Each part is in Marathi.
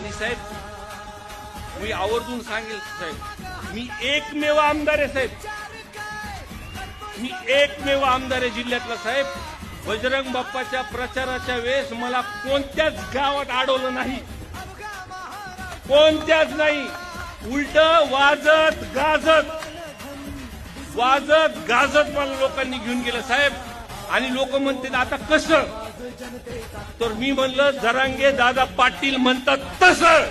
आणि साहेब मी आवर्जून सांगेल साहेब मी एकमेव आमदार आहे साहेब. मी एकमेव आमदार आहे जिल्ह्यातला साहेब. बजरंग बाप्पाच्या प्रचाराच्या वेळेस मला कोणत्याच गावात अडवलं नाही. कोणत्याच नाही. उलट वाजत गाजत वाजत गाजत मला लोकांनी घेऊन गेलं साहेब. आणि लोक म्हणतात आता कसं तर मी म्हणलं जरांगे दादा पाटील म्हणतात तसं.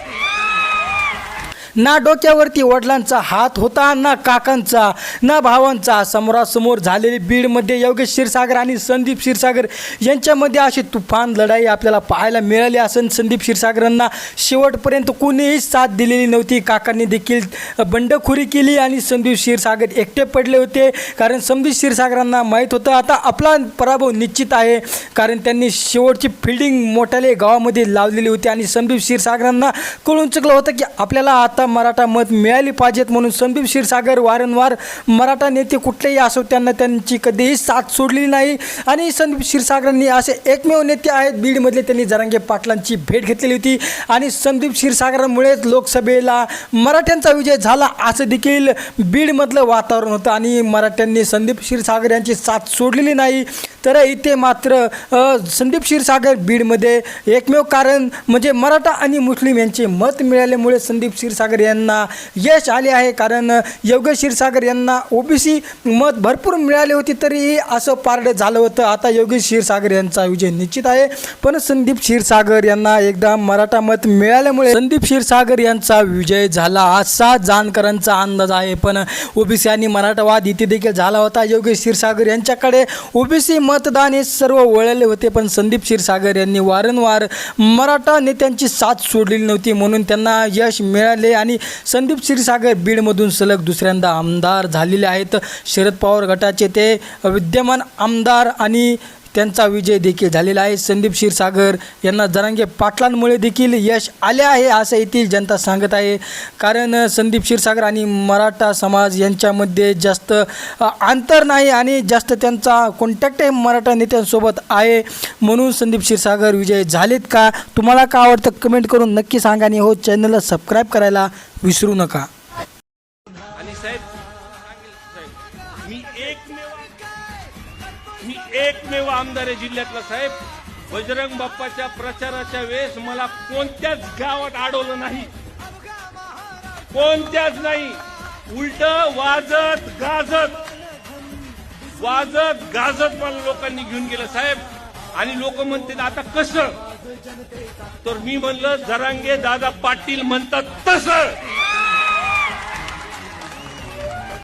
ना डोक्यावरती वडिलांचा हात होता ना काकांचा ना भावांचा. समोरासमोर झालेली बीडमध्ये योगेश क्षीरसागर आणि संदीप क्षीरसागर यांच्यामध्ये अशी तुफान लढाई आपल्याला पाहायला मिळाली असून. संदीप क्षीरसागरांना शेवटपर्यंत कोणीही साथ दिलेली नव्हती. काकांनी देखील बंडखोरी केली आणि संदीप क्षीरसागर एकटे पडले होते. कारण संदीप क्षीरसागरांना माहीत होतं आता आपला पराभव निश्चित आहे. कारण त्यांनी शेवटची फिल्डिंग मोठ्याले गावामध्ये लावलेली होती आणि संदीप क्षीरसागरांना कळून चुकलं होतं की आपल्याला आता आता मराठा मत मिळाली पाहिजेत म्हणून संदीप क्षीरसागर वारंवार मराठा नेते कुठलेही असो त्यांना त्यांची कधीही साथ सोडली नाही. आणि संदीप क्षीरसागरांनी असे एकमेव नेते आहेत. बीडमधले त्यांनी जरांगे पाटलांची भेट घेतलेली होती. आणि संदीप क्षीरसागरांमुळेच लोकसभेला मराठ्यांचा विजय झाला असं देखील बीडमधलं वातावरण होतं. आणि मराठ्यांनी संदीप क्षीरसागर यांची साथ सोडलेली नाही. तर इथे मात्र संदीप क्षीरसागर बीडमध्ये एकमेव कारण म्हणजे मराठा आणि मुस्लिम यांचे मत मिळाल्यामुळे संदीप क्षीरसागर यांना यश आले आहे. कारण योगेश क्षीरसागर यांना ओबीसी मत भरपूर मिळाले होते तरीही असं पारडं झालं होतं. आता योगेश क्षीरसागर यांचा विजय निश्चित आहे. पण संदीप क्षीरसागर यांना एकदा मराठा मत मिळाल्यामुळे संदीप क्षीरसागर यांचा विजय झाला असा जानकरांचा अंदाज आहे. पण ओबीसी आणि मराठावाद इथे देखील झाला होता. योगेश क्षीरसागर यांच्याकडे ओबीसी मतदान हे सर्व वळले होते पण संदीप क्षीरसागर यांनी वारंवार मराठा नेत्यांची साथ सोडलेली नव्हती म्हणून त्यांना यश मिळाले आणि संदीप क्षीरसागर बीडमधून सलग दुसऱ्यांदा आमदार झालेले आहेत. शरद पवार गटाचे ते विद्यमान आमदार आणि त्यांचा विजय देखील झालेला आहे. संदीप क्षीरसागर यांना जरांगे पाटलांमुळे देखील यश आले आहे असं येथील जनता सांगत आहे. कारण संदीप क्षीरसागर आणि मराठा समाज यांच्यामध्ये जास्त अंतर नाही आणि जास्त त्यांचा कॉन्टॅक्ट आहे मराठा नेत्यांसोबत आहे. म्हणून संदीप क्षीरसागर विजय झालेत का? तुम्हाला का आवडतं? कमेंट करून नक्की सांगा आणि हो चॅनलला सबस्क्राईब करायला विसरू नका. आणि साहेब साहेब मी एकमेव मी एकमेव आमदार आहे जिल्ह्यातला साहेब. बजरंग बाप्पाच्या प्रचाराच्या वेळेस मला कोणत्याच गावात अडवलं नाही. कोणत्याच नाही. उलट वाजत गाजत. वाजत गाजत मला लोकांनी घेऊन गेलं साहेब. आणि लोक म्हणतात आता कसं? तर मी म्हणलं जरांगे दादा पाटील म्हणतात तसं.